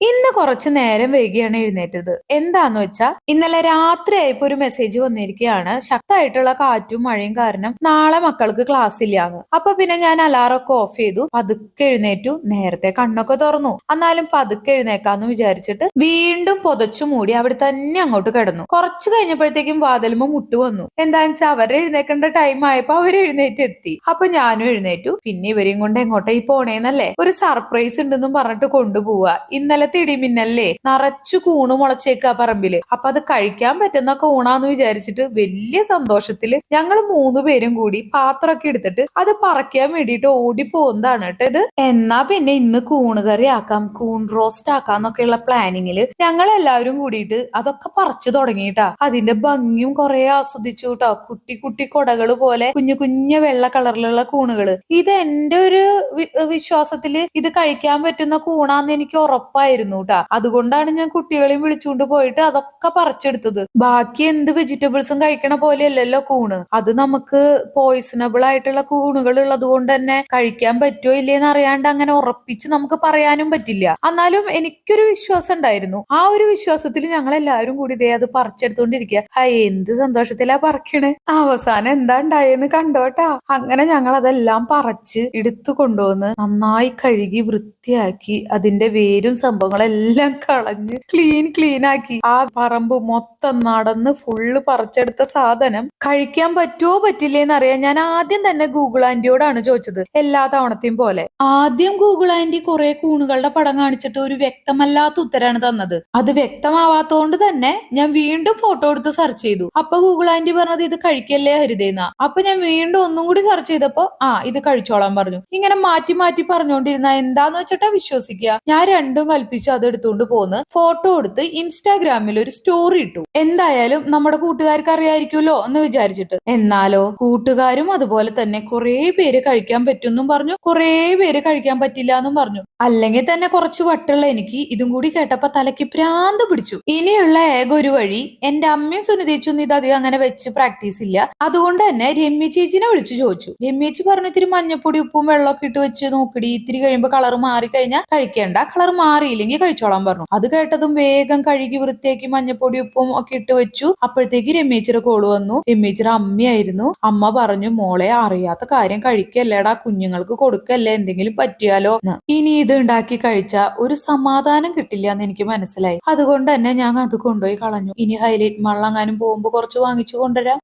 ഇന്ന് കുറച്ചു നേരം വൈകിയാണ് എഴുന്നേറ്റത്. എന്താന്ന് വെച്ചാ ഇന്നലെ രാത്രി ആയപ്പോ ഒരു മെസ്സേജ് വന്നിരിക്കുകയാണ് ശക്തമായിട്ടുള്ള കാറ്റും മഴയും കാരണം നാളെ മക്കൾക്ക് ക്ലാസ് ഇല്ലാന്ന്. അപ്പൊ പിന്നെ ഞാൻ അലാറൊക്കെ ഓഫ് ചെയ്തു. പതുക്കെ എഴുന്നേറ്റു. നേരത്തെ കണ്ണൊക്കെ തുറന്നു. എന്നാലും പതുക്കെ എഴുന്നേക്കാന്ന് വിചാരിച്ചിട്ട് വീണ്ടും പൊതച്ചു മൂടി അവിടെ തന്നെ അങ്ങോട്ട് കിടന്നു. കുറച്ചു കഴിഞ്ഞപ്പോഴത്തേക്കും വാതിലുമ്പോ മുട്ടു വന്നു. എന്താന്ന് വെച്ചാൽ അവരെ എഴുന്നേക്കേണ്ട ടൈം ആയപ്പോ അവർ എഴുന്നേറ്റ് എത്തി. അപ്പൊ ഞാനും എഴുന്നേറ്റു. പിന്നെ ഇവരെയും കൊണ്ട് എങ്ങോട്ടേ പോണേന്നല്ലേ? ഒരു സർപ്രൈസ് ഉണ്ടെന്നും പറഞ്ഞിട്ട് കൊണ്ടുപോവാ. ഇന്നലത്തെ ഇടിമിന്നല്ലേ നിറച്ചു കൂണ് മുളച്ചേക്കാ പറമ്പിൽ. അപ്പൊ അത് കഴിക്കാൻ പറ്റുന്ന കൂണാന്ന് വിചാരിച്ചിട്ട് വലിയ സന്തോഷത്തിൽ ഞങ്ങൾ മൂന്ന് പേരും കൂടി പാത്രമൊക്കെ എടുത്തിട്ട് അത് പറക്കാൻ വേണ്ടിയിട്ട് ഓടി പോകുന്നതാണ് കേട്ടോ ഇത്. എന്നാ പിന്നെ ഇന്ന് കൂണ് കറി ആക്കാം കൂൺ റോസ്റ്റ് ആക്കാം എന്നൊക്കെയുള്ള പ്ലാനിങ്ങിൽ ഞങ്ങൾ എല്ലാവരും കൂടിയിട്ട് അതൊക്കെ പറിച്ചു തുടങ്ങിയിട്ടാ. അതിന്റെ ഭംഗിയും കുറെ ആസ്വദിച്ചു കേട്ടോ. കുട്ടി കുട്ടി കൊടകൾ പോലെ കുഞ്ഞു കുഞ്ഞു വെള്ള കളറിലുള്ള കൂണുകൾ. ഇത് എന്റെ ഒരു വിശ്വാസത്തിൽ ഇത് കഴിക്കാൻ പറ്റുന്ന കൂണാന്ന് എനിക്ക് ഉറപ്പായിരുന്നു കേട്ടാ അതുകൊണ്ടാണ് ഞാൻ കുട്ടികളെയും വിളിച്ചുകൊണ്ട് പോയിട്ട് അതൊക്കെ പറിച്ചെടുത്തത്. ബാക്കി എന്ത് വെജിറ്റബിൾസും കഴിക്കണ പോലെയല്ലല്ലോ കൂണ്. അത് നമുക്ക് പോയിസണബിൾ ആയിട്ടുള്ള കൂണുകൾ ഉള്ളത് കൊണ്ട് തന്നെ കഴിക്കാൻ പറ്റുമോ ഇല്ലേന്ന് അറിയാണ്ട് അങ്ങനെ ഉറപ്പിച്ച് നമുക്ക് പറയാനും പറ്റില്ല. എന്നാലും എനിക്കൊരു വിശ്വാസം ഉണ്ടായിരുന്നു. ആ ഒരു വിശ്വാസത്തിൽ ഞങ്ങൾ എല്ലാവരും കൂടി ഇതേ അത് പറിച്ചെടുത്തോണ്ടിരിക്കുക ആ എന്ത് സന്തോഷത്തിലാ പറിക്കണേ. അവസാനം എന്താ ഉണ്ടായെന്ന് കണ്ടോട്ടാ അങ്ങനെ ഞങ്ങൾ അതെല്ലാം പറിച്ച് എടുത്തു കൊണ്ടുവന്ന് നന്നായി കഴുകി വൃത്തിയാക്കി അതിന്റെ വേരും സംഭവങ്ങളെല്ലാം കളഞ്ഞ് ക്ലീൻ ക്ലീൻ ആക്കി. ആ പറമ്പ് മൊത്തം നടന്ന് ഫുള്ള് പറിച്ചെടുത്ത സാധനം കഴിക്കാൻ പറ്റുമോ പറ്റില്ലേന്ന് അറിയാൻ ഞാൻ ആദ്യം തന്നെ ഗൂഗിൾ ആന്റിയോടാണ് ചോദിച്ചത് എല്ലാ തവണത്തെയും പോലെ. ആദ്യം ഗൂഗിൾ ആന്റി കുറെ കൂണുകളുടെ പടം കാണിച്ചിട്ട് ഒരു വ്യക്തമല്ലാത്ത ഉത്തരാണ് തന്നത്. അത് വ്യക്തമാവാത്തോണ്ട് തന്നെ ഞാൻ വീണ്ടും ഫോട്ടോ എടുത്ത് സെർച്ച് ചെയ്തു. അപ്പൊ ഗൂഗിൾ ആന്റി പറഞ്ഞത് ഇത് കഴിക്കല്ലേ ഹരിതേന്ന. അപ്പൊ ഞാൻ വീണ്ടും ഒന്നും കൂടി സെർച്ച് ചെയ്തപ്പോ ആ ഇത് കഴിച്ചോളാൻ പറഞ്ഞു. ഇങ്ങനെ മാറ്റി മാറ്റി പറഞ്ഞുകൊണ്ടിരുന്ന എന്താന്ന് വെച്ചിട്ടാ വിശ്വസിക്കുക ഞാൻ രണ്ടും കൽപ്പിച്ച്. അത് എടുത്തുകൊണ്ട് പോന്ന് ഫോട്ടോ എടുത്ത് ഇൻസ്റ്റാഗ്രാമിൽ ഒരു സ്റ്റോറി ഇട്ടു. എന്തായാലും നമ്മുടെ കൂട്ടുകാർക്ക് അറിയായിരിക്കുമല്ലോ എന്ന് വിചാരിച്ചിട്ട്. എന്നാലോ കൂട്ടുകാരും അതുപോലെ തന്നെ കുറെ പേര് കഴിക്കാൻ പറ്റുമെന്നും പറഞ്ഞു കുറെ പേര് കഴിക്കാൻ പറ്റില്ല എന്നും പറഞ്ഞു. അല്ലെങ്കിൽ തന്നെ കുറച്ച് വട്ടുള്ള എനിക്ക് ഇതും കൂടി കേട്ടപ്പോ തലയ്ക്ക് പ്രാന്ത് പിടിച്ചു. ഇനിയുള്ള ഏക ഒരു വഴി എന്റെ അമ്മയും സുനിതേച്ചൊന്നും ഇത് അധികം അങ്ങനെ വെച്ച് പ്രാക്ടീസ് ഇല്ല. അതുകൊണ്ട് തന്നെ രമ്യ ചേച്ചിനെ വിളിച്ചു ചോദിച്ചു. രമ്യേച്ചി പറഞ്ഞു ഇത്തിരി മഞ്ഞപ്പൊടി ഉപ്പും വെള്ളമൊക്കെ ഇട്ട് വെച്ച് നോക്കിടി. ഇത്തിരി കഴിയുമ്പോ കളർ മാറി കഴിഞ്ഞാൽ കഴിക്കേണ്ട. കളർ മാറിയില്ലെങ്കിൽ കഴിച്ചോളാൻ പറഞ്ഞു. അത് കേട്ടതും വേഗം കഴുകി വൃത്തിയാക്കി മഞ്ഞപ്പൊടി ഉപ്പും ഒക്കെ ഇട്ട് വെച്ചു. അപ്പോഴത്തേക്ക് രമേച്ചിയുടെ കോൾ വന്നു. രമ്യേച്ചിയുടെ അമ്മയായിരുന്നു. അമ്മ പറഞ്ഞു മോളെ അറിയാത്ത കാര്യം കഴിക്കല്ലേടാ. കുഞ്ഞുങ്ങൾക്ക് കൊടുക്കല്ലേ. എന്തെങ്കിലും പറ്റിയാലോ? ഇനി ഇത് ഉണ്ടാക്കി കഴിച്ച ഒരു സമാധാനം കിട്ടില്ല എന്ന് എനിക്ക് മനസ്സിലായി. അതുകൊണ്ട് തന്നെ ഞാൻ അത് കൊണ്ടുപോയി കളഞ്ഞു. ഇനി ഹൈലൈറ്റ് മള്ളങ്ങാനും പോകുമ്പോ കുറച്ച് വാങ്ങിച്ചു കൊണ്ടുവരാം.